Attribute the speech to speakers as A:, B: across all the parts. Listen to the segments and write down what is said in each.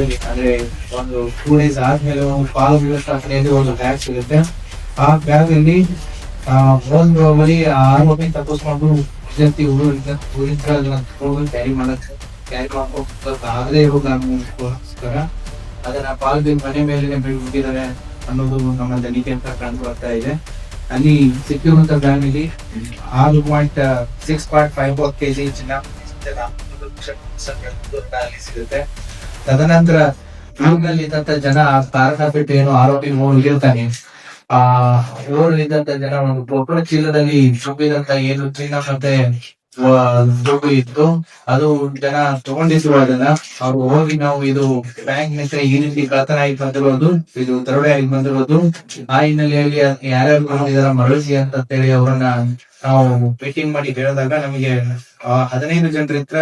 A: ಸಮಯದಲ್ಲಿ ಅಂದ್ರೆ ಒಂದು ಟೂ ಡೇಸ್ ಆದ್ಮೇಲೆ ಒಂದು ಪಾಲು ಬೀಳೋ ಒಂದು ಬ್ಯಾಗ್ ಸಿಗುತ್ತೆ ಆ ಬ್ಯಾಗ್ ಅಲ್ಲಿ ಒಂದು ಬರೀ ಆರೋಪಿ ತಪ್ಪಿಸ್ಕೊಂಡು ವಿದ್ಯಾರ್ಥಿ ಊರಿಂದ ಊರಿಂದ ಕ್ಯಾರಿ ಮಾಡಕ್ಕೆ ಕ್ಯಾರಿ ಮಾಡ್ಕೊಂಡು ಆಗದೆ ಇರೋ ಕಾರಣಕ್ಕೋಸ್ಕರ ಅದನ್ನ ಪಾಲ್ಗೆ ಮನೆ ಮೇಲೆ ಬಿಟ್ಟಿದ್ದಾರೆ ಅನ್ನೋದು ನಮ್ಮ ತನಿಖೆ ಅಂತ ಕಂಡು ಬರ್ತಾ ಇದೆ ಅಲ್ಲಿ ಸಿಕ್ಕಿರುವಂತ ಬ್ಯಾಗ್ ಅಲ್ಲಿ ಆರು point six point five four KG ಚಿನ್ನ ಸಿಗುತ್ತೆ ತದನಂತರ ಊರಿನಲ್ಲಿ ಇದ್ದಂತ ಜನ ಕಾರಣ ಬಿಟ್ಟು ಏನು ಆರೋಪಿ ಹೋಗಿರ್ತಾನೆ ಆ ಊರಲ್ಲಿದ್ದಂತ ಜನ ಒಂದು ಪೊಪ್ಪಳ ಚೀಲದಲ್ಲಿ ತುಂಬಿದಂತ ಏನು ಚಿನ್ನ ಮತ್ತೆ ದುಡ್ಡು ಇತ್ತು. ಅದು ಜನ ತಗೊಂಡಿದ್ರು ಅದನ್ನ. ಅವ್ರು ಹೋಗಿ ನಾವು ಇದು ಬ್ಯಾಂಕ್ನಿಂದ ಈ ರೀತಿ ಕಳತನ ಆಗಿ ಬಂದಿರೋದು, ಇದು ದರೋಡೆ ಆಗಿ ಬಂದಿರೋದು. ಆ ಹಿನ್ನೆಲೆಯಲ್ಲಿ ಯಾರ್ಯಾರು ಬಂದಿದಾರ ಮರಳಿಸಿ ಅಂತ ಹೇಳಿ ಅವರನ್ನ ನಾವು ಮಾಡಿ ಹೇಳಿದಾಗ ನಮಗೆ ಹದಿನೈದು ಹದಿನೈದು ಹತ್ರ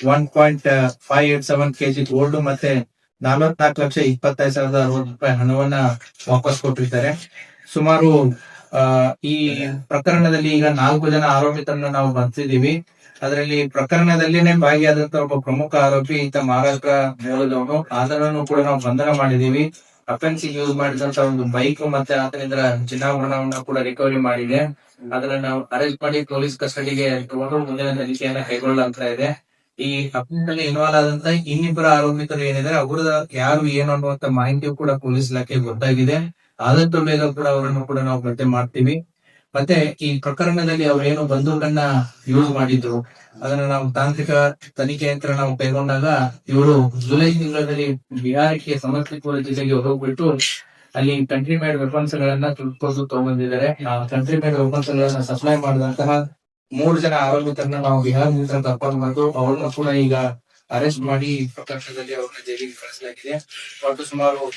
A: one point five eight seven KG gold ಮತ್ತೆ ನಲವತ್ನಾಲ್ಕು ಲಕ್ಷ ಇಪ್ಪತ್ತೈದು ಸಾವಿರದ ಅರವತ್ತು ರೂಪಾಯಿ ಹಣವನ್ನ ವಾಪಸ್ ಕೊಟ್ಟಿದ್ದಾರೆ. ಸುಮಾರು ಈ ಪ್ರಕರಣದಲ್ಲಿ ಈಗ ನಾಲ್ಕು ಜನ ಆರೋಪಿತರನ್ನ ನಾವು ಬಂಧಿಸಿದೀವಿ ಅದರಲ್ಲಿ ಪ್ರಕರಣದಲ್ಲಿನೇ ಭಾಗಿಯಾದಂತ ಒಬ್ಬ ಪ್ರಮುಖ ಆರೋಪಿ ಈತ ಮಹಾರಾಷ್ಟ್ರ ಮೂಲದವನು. ಆತನನ್ನು ಕೂಡ ನಾವು ಬಂಧನ ಮಾಡಿದೀವಿ ಅಫೆನ್ಸ್ ಯೂಸ್ ಮಾಡಿದಂತ ಒಂದು ಬೈಕ್ ಮತ್ತೆ ಆತನಿಂದ ಚಿನ್ನಾಭರಣವನ್ನ ಕೂಡ ರಿಕವರಿ ಮಾಡಿದೆ. ಅದನ್ನ ನಾವು ಅರೆಸ್ಟ್ ಮಾಡಿ ಪೊಲೀಸ್ ಕಸ್ಟಡಿಗೆ ತಗೊಂಡು ಮುಂದಿನ ತನಿಖೆಯನ್ನ ಕೈಗೊಳ್ಳಲಾಗ್ತಾ ಇದೆ. ಈ ಅಫೆನ್ಸ್ ಇನ್ವಾಲ್ವ್ ಆದಂತ ಇನ್ನಿಬ್ಬರ ಆರೋಪಿತರು ಏನಿದ್ದಾರೆ ಅವರ ಯಾರು ಏನು ಅನ್ನುವಂತ ಮಾಹಿತಿಯು ಕೂಡ ಪೊಲೀಸ್ ಇಲಾಖೆ ಗೊತ್ತಾಗಿದೆ. ಆದಷ್ಟು ಬೇಗ ಕೂಡ ಅವರನ್ನು ಕೂಡ ನಾವು ಪತ್ತೆ ಮಾಡ್ತೀವಿ. ಮತ್ತೆ ಈ ಪ್ರಕರಣದಲ್ಲಿ ಅವರೇನು ಬಂದೂಕನ್ನ ಯೂಸ್ ಮಾಡಿದ್ರು. ಅದನ್ನ ನಾವು ತಾಂತ್ರಿಕ ತನಿಖೆ ಅಂತ ನಾವು ಕೈಗೊಂಡಾಗ ಇವರು ಜುಲೈ ತಿಂಗಳಲ್ಲಿ ಬಿಹಾರಕ್ಕೆ ಸಮಸ್ತಿಪುರ ಜಿಲ್ಲೆಗೆ ಹೋಗ್ಬಿಟ್ಟು ಅಲ್ಲಿ ಕಂಟ್ರಿ ಮೇಡ್ ವೆಪನ್ಸ್ ಗಳನ್ನ ತಿಳ್ಕೊಂಡು ತಗೊಂಡಿದ್ದಾರೆ ಕಂಟ್ರಿ ಮೇಡ್ ವೆಪನ್ಸ್ ಗಳನ್ನ ಸಪ್ಲೈ ಮಾಡಿದಂತಹ ಮೂರು ಜನ ಆರೋಪಿತರನ್ನ ನಾವು ಬಿಹಾರದಿಂದ ಕರ್ಕೊಂಡು ಬಂದು ಅವ್ರನ್ನ ಕೂಡ ಈಗ ಅರೆಸ್ಟ್ ಮಾಡಿ ಪ್ರಕರಣದಲ್ಲಿ ಅವ್ರನ್ನ ಜೈಲಿಗೆ ಕಳಿಸಲಾಗಿದೆ. ಒಟ್ಟು ಸುಮಾರು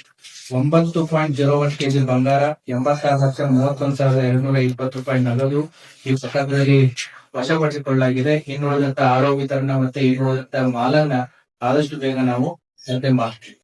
A: ಒಂಬತ್ತು ಪಾಯಿಂಟ್ ಜೀರೋ ಒನ್ ಕೆಜಿ ಬಂಗಾರ, ಎಂಬತ್ತಾರು ಲಕ್ಷ ಮೂವತ್ತೊಂದು ಸಾವಿರದ ಎರಡ್ನೂರ ಇಪ್ಪತ್ತು ರೂಪಾಯಿ ನಗದು ಈ ಪ್ರಕರಣದಲ್ಲಿ ವಶಪಡಿಸಿಕೊಳ್ಳಲಾಗಿದೆ. ಇನ್ನುಳಿದಂತ ಆರೋಪಿತರನ್ನ ಮತ್ತೆ ಇನ್ನುಳಿದಂತ ಮಾಲನ್ನ ಆದಷ್ಟು ಬೇಗ ನಾವು ಮಾಡ್ತೀವಿ.